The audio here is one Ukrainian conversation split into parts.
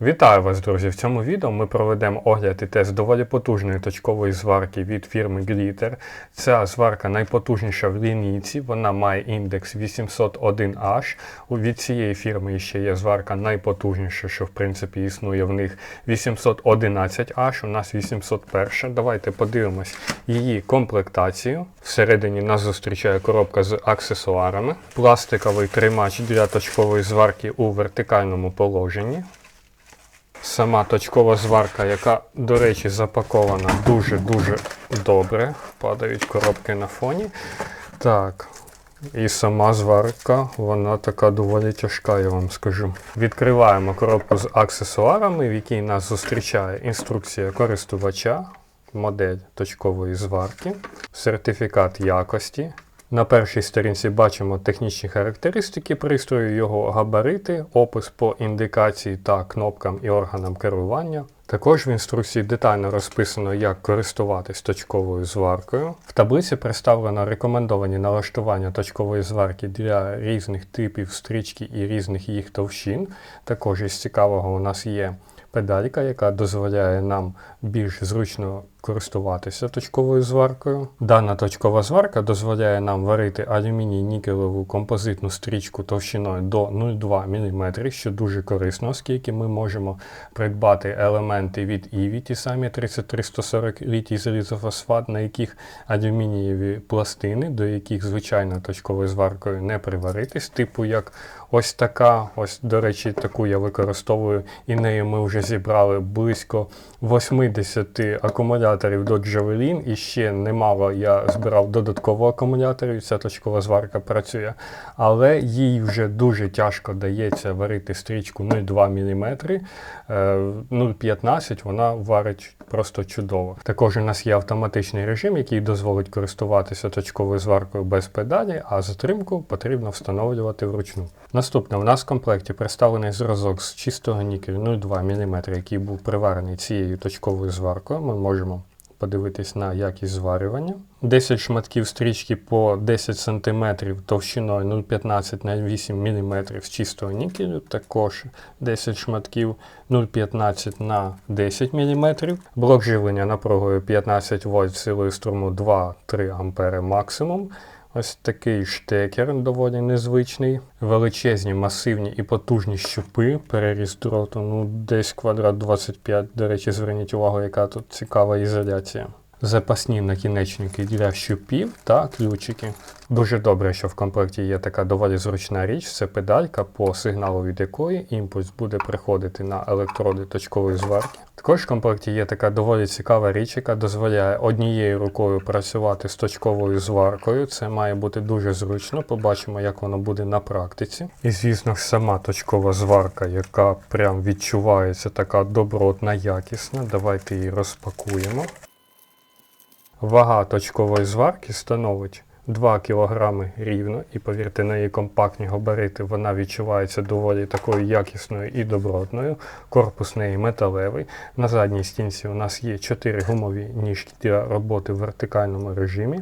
Вітаю вас, друзі! В цьому відео ми проведемо огляд і тест доволі потужної точкової зварки від фірми Glitter. Ця зварка найпотужніша в лінійці, вона має індекс 801H. Від цієї фірми ще є зварка найпотужніша, що в принципі існує в них 811H, у нас 801. Давайте подивимось її комплектацію. Всередині нас зустрічає коробка з аксесуарами, пластиковий тримач для точкової зварки у вертикальному положенні. Сама точкова зварка, яка, до речі, запакована дуже-дуже добре. Падають коробки на фоні. Так. І сама зварка, вона така доволі тяжка, я вам скажу. Відкриваємо коробку з аксесуарами, в якій нас зустрічає інструкція користувача, модель точкової зварки, сертифікат якості. На першій сторінці бачимо технічні характеристики пристрою, його габарити, опис по індикації та кнопкам і органам керування. Також в інструкції детально розписано, як користуватись точковою зваркою. В таблиці представлено рекомендовані налаштування точкової зварки для різних типів стрічки і різних їх товщин. Також із цікавого у нас є педалька, яка дозволяє нам більш зручно користуватися точковою зваркою. Дана точкова зварка дозволяє нам варити алюміній нікелеву композитну стрічку товщиною до 0,2 мм, що дуже корисно, оскільки ми можемо придбати елементи від ІВІ, ті самі 3340 літій залізофосфат, на яких алюмінієві пластини, до яких звичайно точковою зваркою не приваритись, типу як ось така, ось, до речі, таку я використовую, і нею ми вже зібрали близько 80 акумуляторів до Javelin, і ще немало я збирав додатково акумуляторів, ця точкова зварка працює, але їй вже дуже тяжко дається варити стрічку 0,2 мм. 0,15 вона варить просто чудово. Також у нас є автоматичний режим, який дозволить користуватися точковою зваркою без педалі, а затримку потрібно встановлювати вручну. Наступне, у нас в комплекті представлений зразок з чистого нікелю 0,2 мм, який був приварений цією точковою зваркою. Ми можемо подивитись на якість зварювання. 10 шматків стрічки по 10 см товщиною 0,15 на 8 мм з чистого нікелю, також 10 шматків 0,15 на 10 мм. Блок живлення напругою 15 вольт силою струму 2-3 А максимум. Ось такий штекер доволі незвичний. Величезні, масивні і потужні щупи. Переріз дроту, ну десь квадрат 25. До речі, зверніть увагу, яка тут цікава ізоляція. Запасні накінечники для щупів та ключики. Дуже добре, що в комплекті є така доволі зручна річ. Це педалька, по сигналу від якої імпульс буде приходити на електроди точкової зварки. Також в комплекті є така доволі цікава річ, яка дозволяє однією рукою працювати з точковою зваркою. Це має бути дуже зручно. Побачимо, як воно буде на практиці. І звісно, сама точкова зварка, яка прям відчувається така добротна, якісна. Давайте її розпакуємо. Вага точкової зварки становить 2 кг рівно, і повірте, на її компактні габарити вона відчувається доволі такою якісною і добротною. Корпус неї металевий. На задній стінці у нас є 4 гумові ніжки для роботи в вертикальному режимі.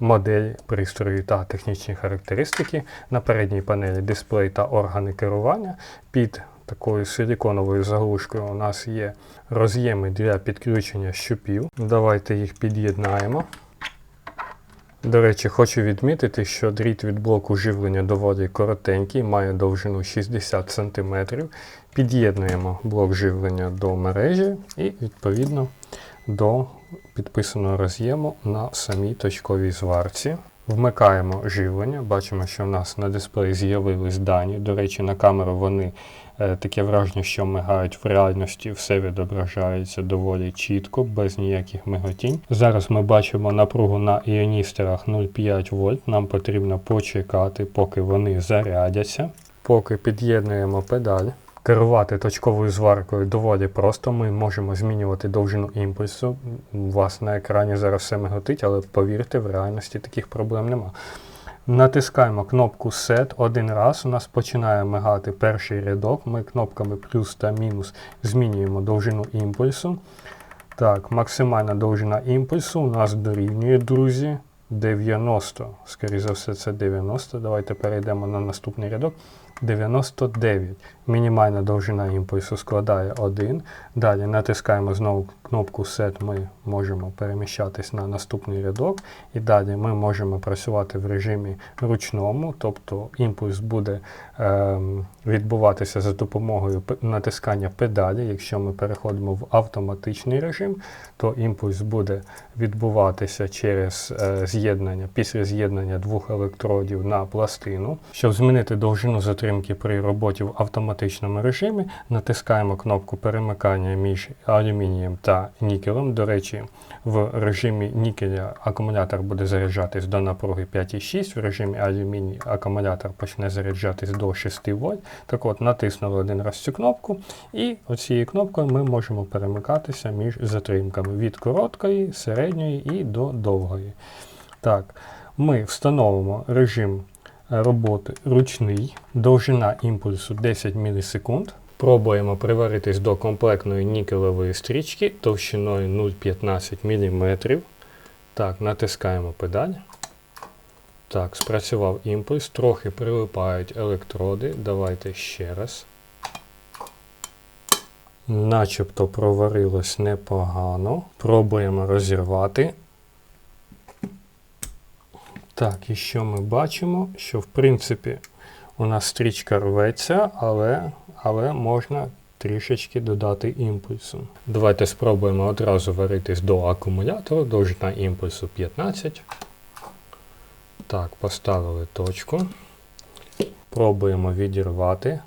Модель пристрою та технічні характеристики. На передній панелі дисплей та органи керування. Під такою силіконовою заглушкою у нас є роз'єми для підключення щупів. Давайте їх під'єднаємо. До речі, хочу відмітити, що дріт від блоку живлення доволі коротенький, має довжину 60 см. Під'єднуємо блок живлення до мережі і, відповідно, до підписаного роз'єму на самій точковій зварці. Вмикаємо живлення. Бачимо, що в нас на дисплеї з'явились дані. До речі, на камеру вони е, таке враження, що мигають в реальності, все відображається доволі чітко, без ніяких миготінь. Зараз ми бачимо напругу на іоністерах 0,5 вольт. Нам потрібно почекати, поки вони зарядяться. Поки під'єднуємо педаль. Керувати точковою зваркою доволі просто. Ми можемо змінювати довжину імпульсу. У вас на екрані зараз все миготить, але повірте, в реальності таких проблем нема. Натискаємо кнопку Set один раз. У нас починає мигати перший рядок. Ми кнопками плюс та мінус змінюємо довжину імпульсу. Так, максимальна довжина імпульсу у нас дорівнює, друзі. 90. Скоріше за все, це 90. Давайте перейдемо на наступний рядок. 99. Мінімальна довжина імпульсу складає 1. Далі натискаємо знову кнопку Set, ми можемо переміщатись на наступний рядок. І далі ми можемо працювати в режимі ручному, тобто імпульс буде е, відбуватися за допомогою натискання педалі. Якщо ми переходимо в автоматичний режим, то імпульс буде відбуватися через е, з'єднання після з'єднання двох електродів на пластину. Щоб змінити довжину затримки при роботі в автоматичному режимі, натискаємо кнопку перемикання між алюмінієм та нікелем. До речі, в режимі нікеля акумулятор буде заряджатись до напруги 5,6, в режимі алюміній акумулятор почне заряджатись до 6 вольт. Так от, натиснули один раз цю кнопку, і оцією кнопкою ми можемо перемикатися між затримками від короткої, середньої і до довгої. Так, ми встановимо режим роботи ручний, довжина імпульсу 10 мілісекунд. Пробуємо приваритись до комплектної нікелевої стрічки товщиною 0,15 мм. Так, натискаємо педаль. Так, спрацював імпульс, трохи прилипають електроди. Давайте ще раз. Начебто проварилось непогано. Пробуємо розірвати. Так, і що ми бачимо? Що в принципі у нас стрічка рветься, але, але можна трішечки додати імпульсу. Давайте спробуємо одразу варитись до акумулятору, Довжина імпульсу 15. Так, поставили точку. Пробуємо відірвати.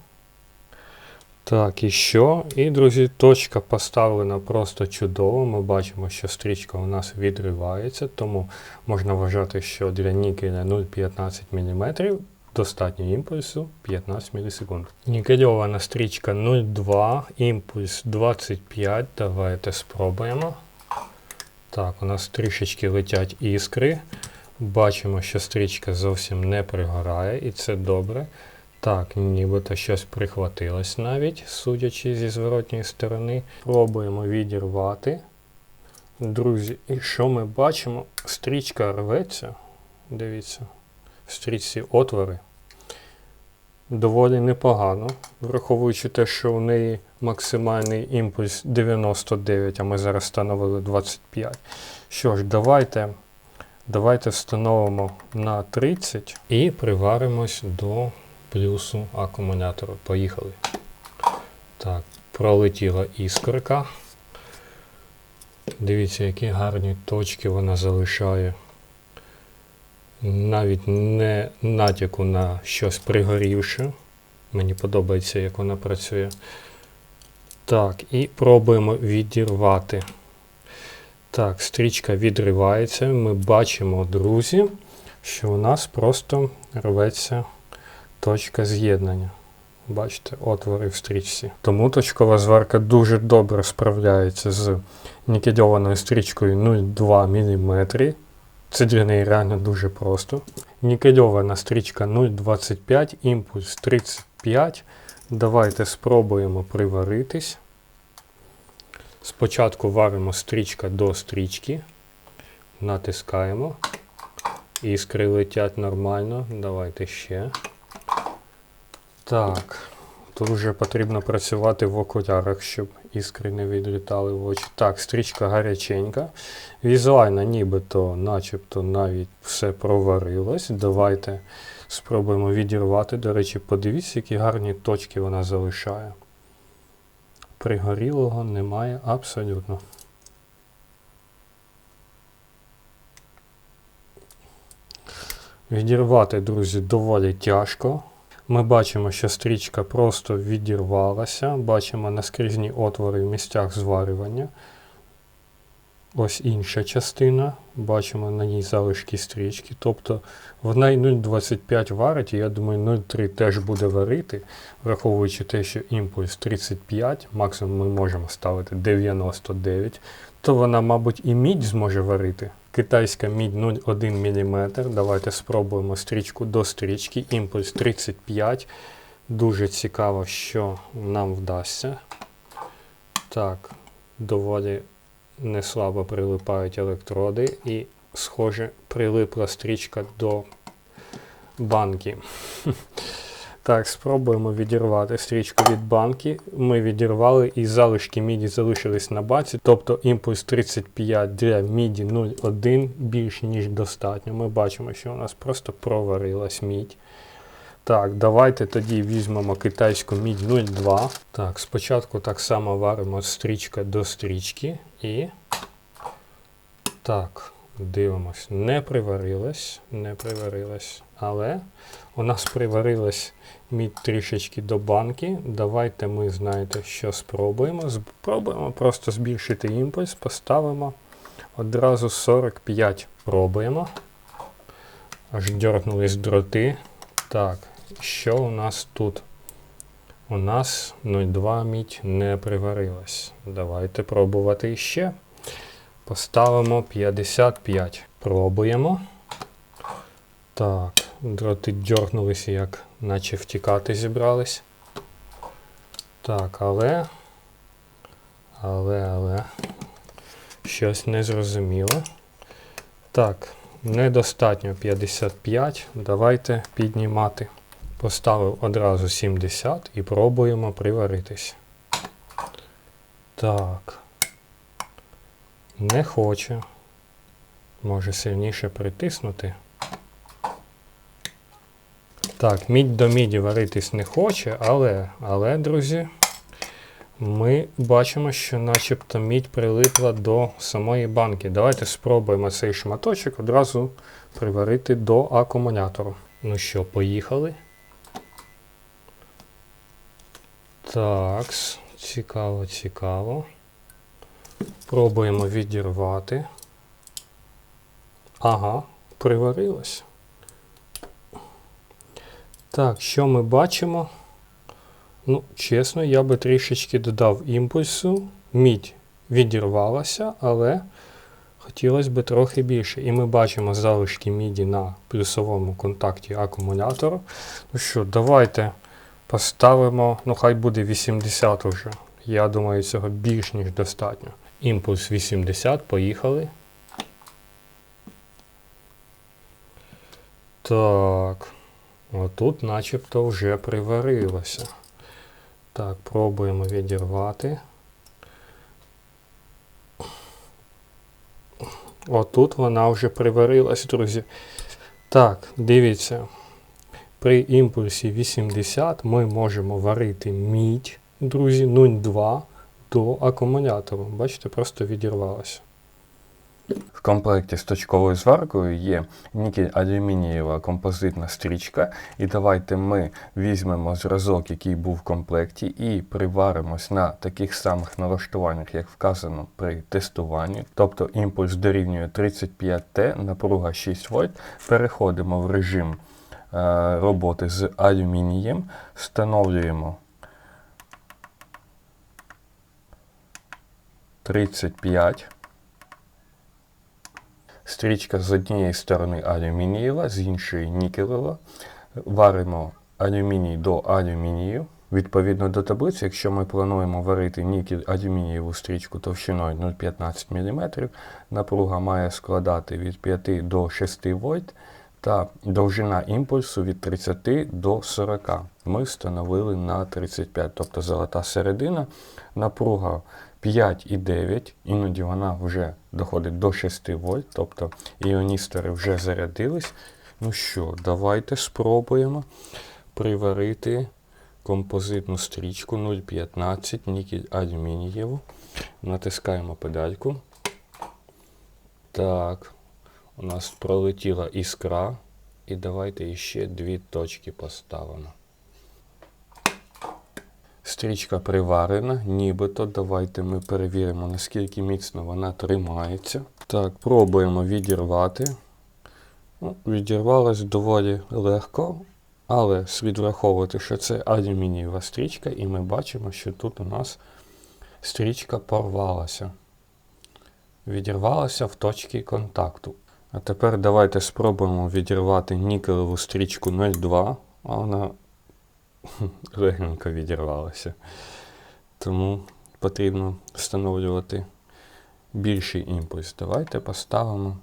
Так, і що? І, друзі, точка поставлена просто чудово. Ми бачимо, що стрічка у нас відривається, тому можна вважати, що для нікеля 0,15 мм достатньо імпульсу 15 мілісекунд. Нікельована стрічка 0,2, імпульс 25. Давайте спробуємо. Так, у нас трішечки летять іскри. Бачимо, що стрічка зовсім не пригорає, і це добре. Так, нібито щось прихватилось навіть, судячи зі зворотньої сторони. Пробуємо відірвати. Друзі, і що ми бачимо? Стрічка рветься. Дивіться, в стрічці отвори. Доволі непогано, враховуючи те, що у неї максимальний імпульс 99, а ми зараз встановили 25. Що ж, давайте, давайте встановимо на 30 і приваримось до плюсу акумулятора. Поїхали. Так, пролетіла іскорка. Дивіться, які гарні точки вона залишає. Навіть не натяку на щось пригорівше. Мені подобається, як вона працює. Так, і пробуємо відірвати. Так, стрічка відривається. Ми бачимо, друзі, що у нас просто рветься точка з'єднання. Бачите, отвори в стрічці. Тому точкова зварка дуже добре справляється з нікельованою стрічкою 0,2 мм. Це для неї реально дуже просто. Нікельована стрічка 0,25, імпульс 35. Давайте спробуємо приваритись. Спочатку варимо стрічка до стрічки. Натискаємо. Іскри летять нормально. Давайте ще. Так. Тут вже потрібно працювати в окулярах, щоб іскри не відлітали в очі. Так, стрічка гаряченька. Візуально, нібито, начебто навіть все проварилось. Давайте спробуємо відірвати. До речі, подивіться, які гарні точки вона залишає. Пригорілого немає абсолютно. Відірвати, друзі, доволі тяжко. Ми бачимо, що стрічка просто відірвалася. Бачимо наскрізні отвори в місцях зварювання. Ось інша частина. Бачимо на ній залишки стрічки. Тобто вона й 0,25 варить, і я думаю, 0,3 теж буде варити, враховуючи те, що імпульс 35, максимум ми можемо ставити 99, то вона, мабуть, і мідь зможе варити. Китайська мідь 0,1 мм. Давайте спробуємо стрічку до стрічки. Імпульс 35. Дуже цікаво, що нам вдасться. Так, доволі неслабо прилипають електроди і, схоже, прилипла стрічка до банки. Так, спробуємо відірвати стрічку від банки. Ми відірвали і залишки міді залишились на баці, тобто імпульс 35 для міді 0,1 більш ніж достатньо. Ми бачимо, що у нас просто проварилась мідь. Так, давайте тоді візьмемо китайську мідь 02. Так, спочатку так само варимо стрічка до стрічки і. Так, дивимось. Не приварилась, не приварилась. Але у нас приварилась мідь трішечки до банки. Давайте ми, знаєте, що спробуємо. Спробуємо просто збільшити імпульс, поставимо одразу 45. Пробуємо. Аж дьорнулись дроти. Так, що у нас тут? У нас 0,2 мідь не приварилась. Давайте пробувати ще. Поставимо 55. Пробуємо. Так, дроти дьорнулися, як наче втікати зібрались. Так, але. Але, але. Щось незрозуміло. Так, недостатньо 55. Давайте піднімати. Поставив одразу 70 і пробуємо приваритись. Так. Не хоче. Може сильніше притиснути. Так, мідь до міді варитись не хоче, але, але, друзі, ми бачимо, що начебто мідь прилипла до самої банки. Давайте спробуємо цей шматочок одразу приварити до акумулятору. Ну що, поїхали. Так, цікаво, цікаво. Пробуємо відірвати. Ага, приварилось. Так, що ми бачимо? Ну, чесно, я би трішечки додав імпульсу. Мідь відірвалася, але хотілося б трохи більше. І ми бачимо залишки міді на плюсовому контакті акумулятора. Ну що, давайте поставимо, ну хай буде 80 уже. Я думаю, цього більш ніж достатньо. Імпульс 80, поїхали. Так. Отут начебто вже приварилося. Так, пробуємо відірвати. Отут вона вже приварилась, друзі. Так, дивіться. При імпульсі 80 ми можемо варити мідь, друзі, 0,2 до акумулятору. Бачите, просто відірвалося. В комплекті з точковою зваркою є нікель-алюмінієва композитна стрічка. І давайте ми візьмемо зразок, який був в комплекті, і приваримось на таких самих налаштуваннях, як вказано при тестуванні. Тобто імпульс дорівнює 35Т, напруга 6 вольт. Переходимо в режим е, роботи з алюмінієм, встановлюємо 35. Стрічка з однієї сторони алюмінієва, з іншої нікелева. Варимо алюміній до алюмінію. Відповідно до таблиці, якщо ми плануємо варити нікель алюмінієву стрічку товщиною 0,15 мм, напруга має складати від 5 до 6 вольт та довжина імпульсу від 30 до 40. Ми встановили на 35, тобто золота середина. Напруга 5,9, іноді вона вже доходить до 6 вольт, тобто іоністори вже зарядились. Ну що, давайте спробуємо приварити композитну стрічку 0,15 нікель алюмінієву. Натискаємо педальку. Так, у нас пролетіла іскра. І давайте ще дві точки поставимо. Стрічка приварена, нібито. Давайте ми перевіримо, наскільки міцно вона тримається. Так, пробуємо відірвати. Ну, відірвалась доволі легко, але слід враховувати, що це алюмінієва стрічка, і ми бачимо, що тут у нас стрічка порвалася. Відірвалася в точці контакту. А тепер давайте спробуємо відірвати нікелеву стрічку 02, а вона легенько відірвалася. Тому потрібно встановлювати більший імпульс. Давайте поставимо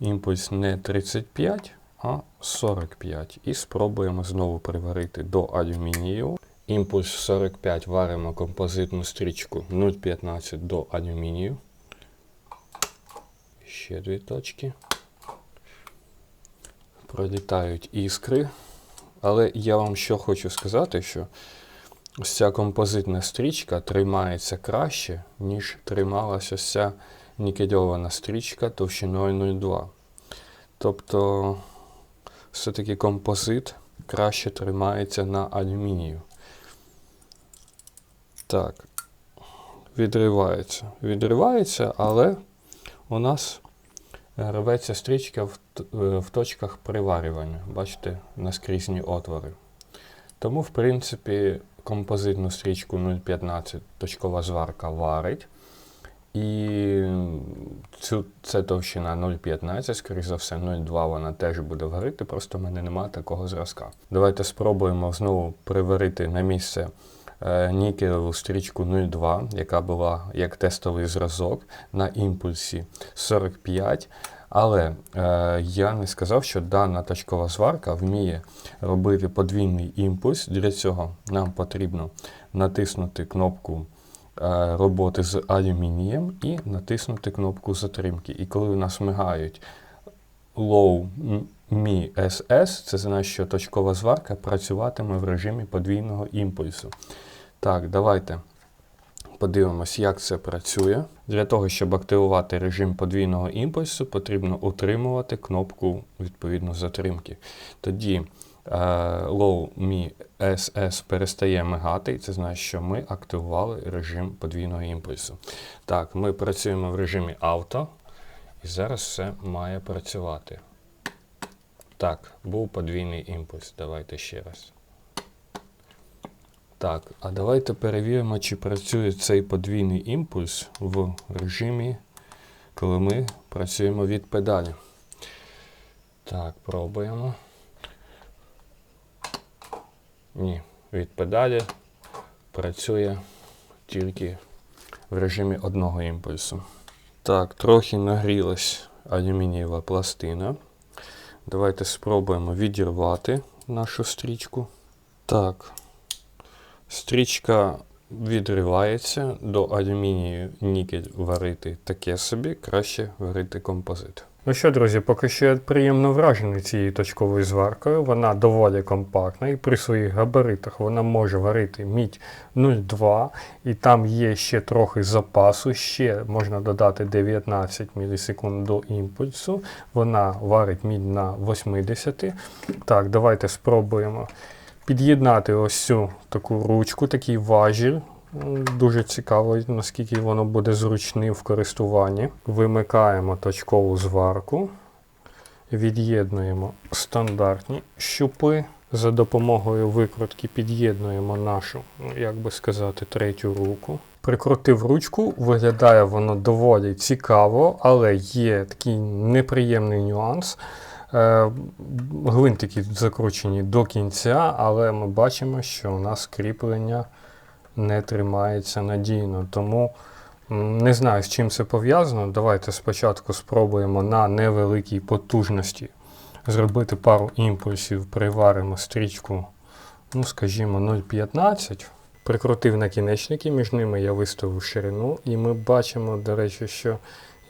імпульс не 35, а 45. І спробуємо знову приварити до алюмінію. Імпульс 45 варимо композитну стрічку 0,15 до алюмінію. Ще дві точки. Пролітають іскри. Але я вам що хочу сказати, що ось ця композитна стрічка тримається краще, ніж трималася ця нікельована стрічка товщиною 0,2. Тобто, все-таки композит краще тримається на алюмінію. Так, відривається. Відривається, але у нас рветься стрічка в, в точках приварювання. Бачите, наскрізні отвори. Тому, в принципі, композитну стрічку 0,15 точкова зварка варить. І цю, це товщина 0,15, скоріш за все, 0,2 вона теж буде варити, просто в мене немає такого зразка. Давайте спробуємо знову приварити на місце е, нікелеву стрічку 0,2, яка була як тестовий зразок на імпульсі 45. Але е, я не сказав, що дана точкова зварка вміє робити подвійний імпульс. Для цього нам потрібно натиснути кнопку е, роботи з алюмінієм і натиснути кнопку затримки. І коли у нас мигають low Mi SS, це значить, що точкова зварка працюватиме в режимі подвійного імпульсу. Так, давайте подивимось, як це працює. Для того, щоб активувати режим подвійного імпульсу, потрібно утримувати кнопку відповідно затримки. Тоді е, Low Mi SS перестає мигати, і це значить, що ми активували режим подвійного імпульсу. Так, ми працюємо в режимі авто, і зараз все має працювати. Так, був подвійний імпульс. Давайте ще раз. Так, а давайте перевіримо, чи працює цей подвійний імпульс в режимі, коли ми працюємо від педалі. Так, пробуємо. Ні, від педалі працює тільки в режимі одного імпульсу. Так, трохи нагрілась алюмінієва пластина. Давайте спробуємо відірвати нашу стрічку. Так, стрічка відривається до алюмінію нікель варити таке собі, краще варити композит. Ну що, друзі, поки що я приємно вражений цією точковою зваркою. Вона доволі компактна і при своїх габаритах вона може варити мідь 0,2, і там є ще трохи запасу, ще можна додати 19 мілісекунд до імпульсу. Вона варить мідь на 80. Так, давайте спробуємо під'єднати ось цю таку ручку, такий важіль. Дуже цікаво, наскільки воно буде зручним в користуванні. Вимикаємо точкову зварку, від'єднуємо стандартні щупи. За допомогою викрутки під'єднуємо нашу, як би сказати, третю руку. Прикрутив ручку, виглядає воно доволі цікаво, але є такий неприємний нюанс. Е, Гвинтики закручені до кінця, але ми бачимо, що у нас кріплення не тримається надійно. Тому не знаю, з чим це пов'язано. Давайте спочатку спробуємо на невеликій потужності зробити пару імпульсів, приваримо стрічку, ну, скажімо, 0,15. Прикрутив накінечники, між ними я виставив ширину, і ми бачимо, до речі, що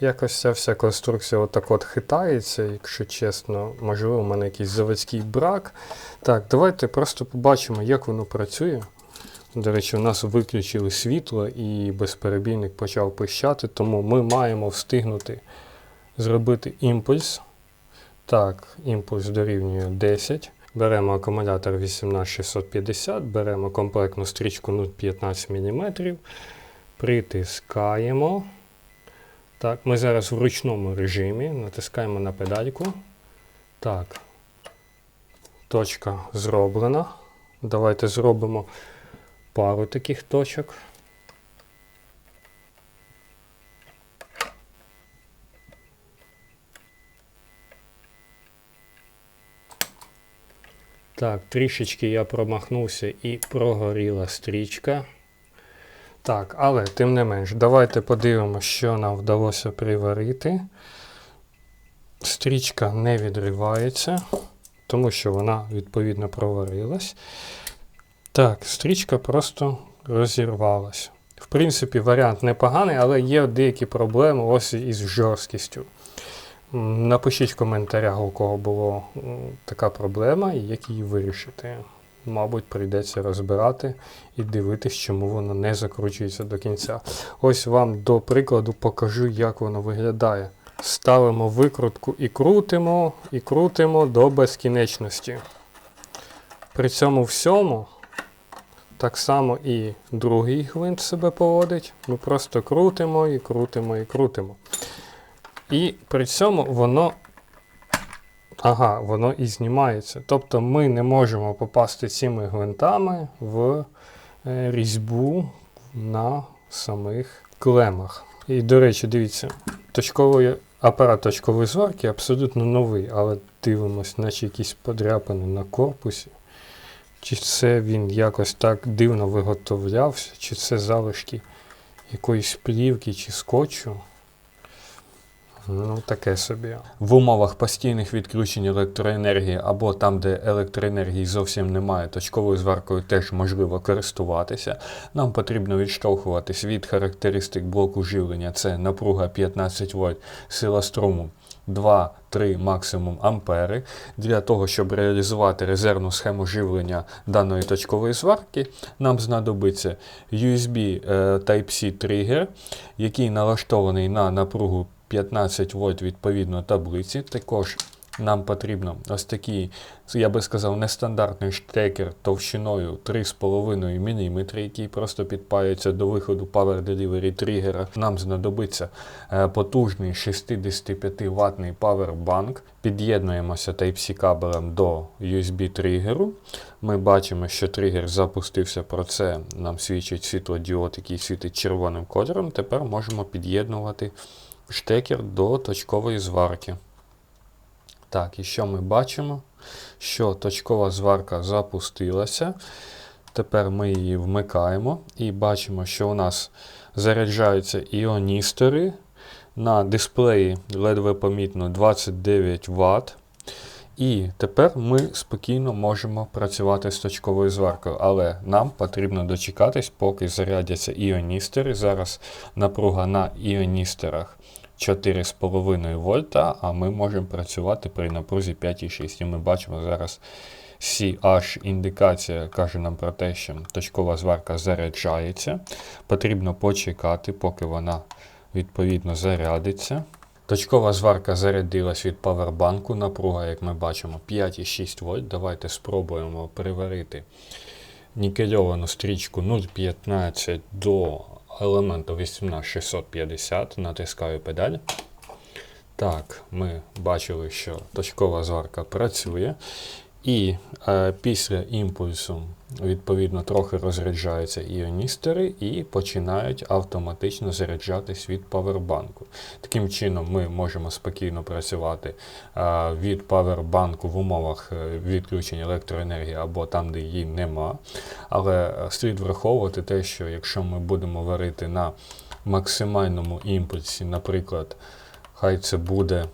якось ця вся конструкція отак от хитається, якщо чесно, можливо, у мене якийсь заводський брак. Так, давайте просто побачимо, як воно працює. До речі, у нас виключили світло і безперебійник почав пищати, тому ми маємо встигнути зробити імпульс. Так, імпульс дорівнює 10. Беремо акумулятор 18650, беремо комплектну стрічку 0,15 мм, притискаємо. Так, ми зараз в ручному режимі натискаємо на педальку. Так. Точка зроблена. Давайте зробимо пару таких точок. Так, трішечки я промахнувся і прогоріла стрічка. Так, але тим не менш, давайте подивимося, що нам вдалося приварити. Стрічка не відривається, тому що вона відповідно проварилась. Так, стрічка просто розірвалась. В принципі, варіант непоганий, але є деякі проблеми ось із жорсткістю. Напишіть в коментарях, у кого була така проблема і як її вирішити. Мабуть, прийдеться розбирати і дивитись, чому воно не закручується до кінця. Ось вам до прикладу покажу, як воно виглядає. Ставимо викрутку і крутимо, і крутимо до безкінечності. При цьому всьому так само і другий гвинт себе поводить. Ми просто крутимо і крутимо і крутимо. І при цьому воно. Ага, воно і знімається. Тобто ми не можемо попасти цими гвинтами в е, різьбу на самих клемах. І, до речі, дивіться, точковий апарат точкової зварки абсолютно новий, але дивимось, наче якісь подряпини на корпусі. Чи це він якось так дивно виготовлявся, чи це залишки якоїсь плівки чи скотчу. Ну, таке собі. В умовах постійних відключень електроенергії або там, де електроенергії зовсім немає, точковою зваркою теж можливо користуватися. Нам потрібно відштовхуватись від характеристик блоку живлення. Це напруга 15 вольт, сила струму 2-3 максимум ампери. Для того, щоб реалізувати резервну схему живлення даної точкової зварки, нам знадобиться USB е, Type-C тригер, який налаштований на напругу 15 вольт відповідно таблиці. Також нам потрібно ось такий, я би сказав, нестандартний штекер товщиною 3,5 мм, який просто підпаюється до виходу Power Delivery тригера. Нам знадобиться е, потужний 65 ватний Powerbank. Під'єднуємося Type-C кабелем до USB тригеру. Ми бачимо, що тригер запустився. Про це нам свідчить світлодіод, який світить червоним кольором. Тепер можемо під'єднувати штекер до точкової зварки. Так, і що ми бачимо? Що точкова зварка запустилася. Тепер ми її вмикаємо і бачимо, що у нас заряджаються іоністори. На дисплеї ледве помітно 29 Вт. І тепер ми спокійно можемо працювати з точковою зваркою, але нам потрібно дочекатись, поки зарядяться іоністери. Зараз напруга на іоністерах 4,5 вольта, а ми можемо працювати при напрузі 5,6. І ми бачимо зараз CH індикація каже нам про те, що точкова зварка заряджається. Потрібно почекати, поки вона відповідно зарядиться. Точкова зварка зарядилась від павербанку. Напруга, як ми бачимо, 5,6 вольт. Давайте спробуємо приварити нікельовану стрічку 0,15 до елементу 18650. Натискаю педаль. Так, ми бачили, що точкова зварка працює. І е, після імпульсу, відповідно, трохи розряджаються іоністери і починають автоматично заряджатись від павербанку. Таким чином, ми можемо спокійно працювати е, від павербанку в умовах е, відключення електроенергії або там, де її нема. Але е, слід враховувати те, що якщо ми будемо варити на максимальному імпульсі, наприклад, хай це буде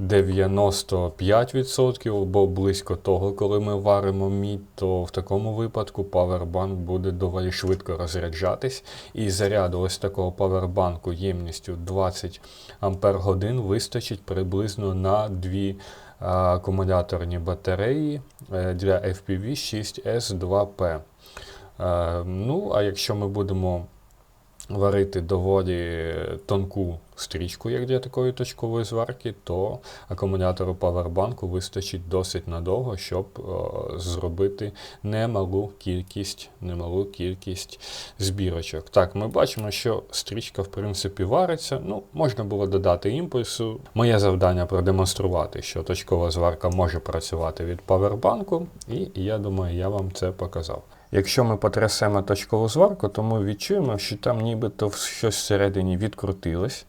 95% або близько того, коли ми варимо мідь, то в такому випадку павербанк буде доволі швидко розряджатись. І заряду ось такого павербанку ємністю 20 Ампер вистачить приблизно на дві акумуляторні батареї е, для FPV 6S2P. Е, Ну, а якщо ми будемо варити доволі тонку стрічку, як для такої точкової зварки, то акумулятору павербанку вистачить досить надовго, щоб е, зробити немалу кількість, немалу кількість збірочок. Так, ми бачимо, що стрічка в принципі вариться. Ну, можна було додати імпульсу. Моє завдання продемонструвати, що точкова зварка може працювати від павербанку, і я думаю, я вам це показав. Якщо ми потрясемо точкову зварку, то ми відчуємо, що там нібито щось всередині відкрутилось.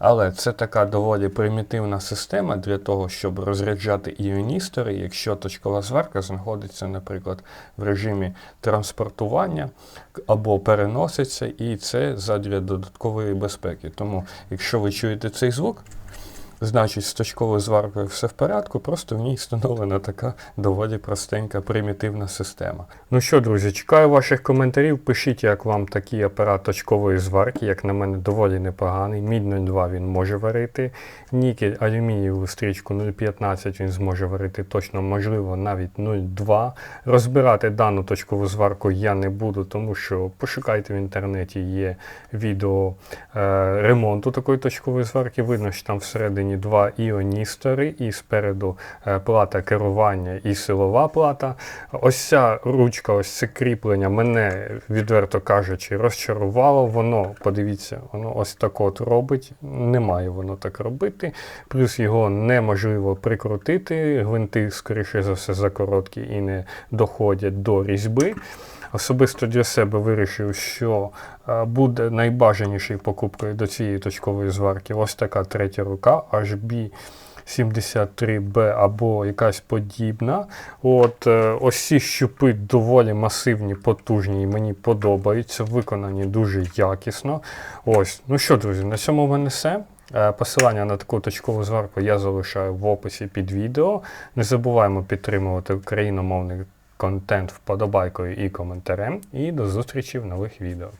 Але це така доволі примітивна система для того, щоб розряджати іоністори, якщо точкова зварка знаходиться, наприклад, в режимі транспортування або переноситься, і це задля додаткової безпеки. Тому, якщо ви чуєте цей звук, Значить, з точковою зваркою все в порядку, просто в ній встановлена така доволі простенька примітивна система. Ну що, друзі, чекаю ваших коментарів. Пишіть, як вам такий апарат точкової зварки. Як на мене, доволі непоганий. Мідь 02 він може варити. Нікель алюмінієву стрічку 0,15 він зможе варити точно, можливо, навіть 0,2. Розбирати дану точкову зварку я не буду, тому що пошукайте в інтернеті, є відео е, ремонту такої точкової зварки. Видно, що там всередині два іоністори, і спереду е, плата керування і силова плата. Ось ця ручка, ось це кріплення мене, відверто кажучи, розчарувало. Воно, подивіться, воно ось так от робить. Не має воно так робити. Плюс його неможливо прикрутити. Гвинти, скоріше за все, закороткі і не доходять до різьби. Особисто для себе вирішив, що е, буде найбажанішою покупкою до цієї точкової зварки ось така третя рука HB 73B або якась подібна. От е, ось ці щупи доволі масивні, потужні і мені подобаються, виконані дуже якісно. Ось, ну що, друзі, на цьому в мене все. Е, Посилання на таку точкову зварку я залишаю в описі під відео. Не забуваємо підтримувати україномовний контент вподобайкою і коментарем. І до зустрічі в нових відео.